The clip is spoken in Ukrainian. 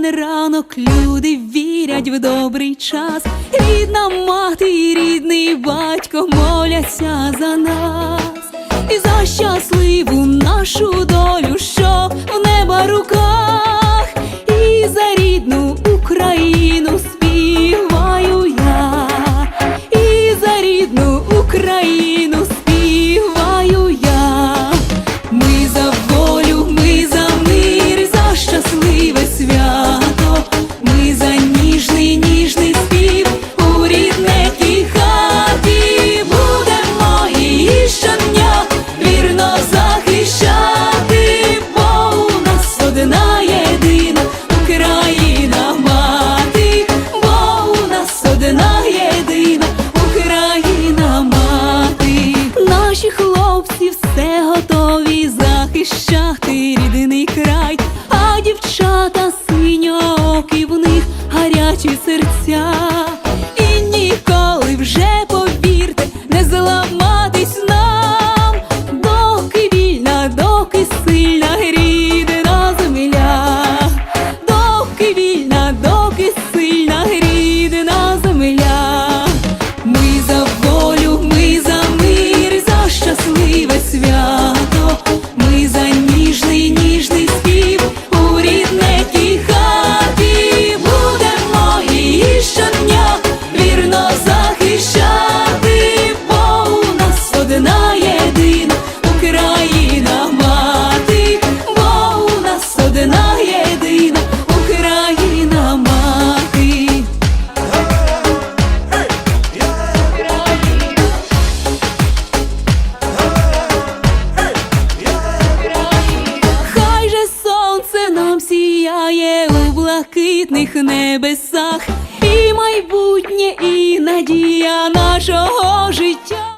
кожен ранок люди вірять в добрий час. Рідна мати, і рідний батько моляться за нас і за щасливу нашу долю. і все готові захищати рідний край, а дівчата синьоокі в них гарячі серця. У блакитних небесах і майбутнє, і надія нашого життя.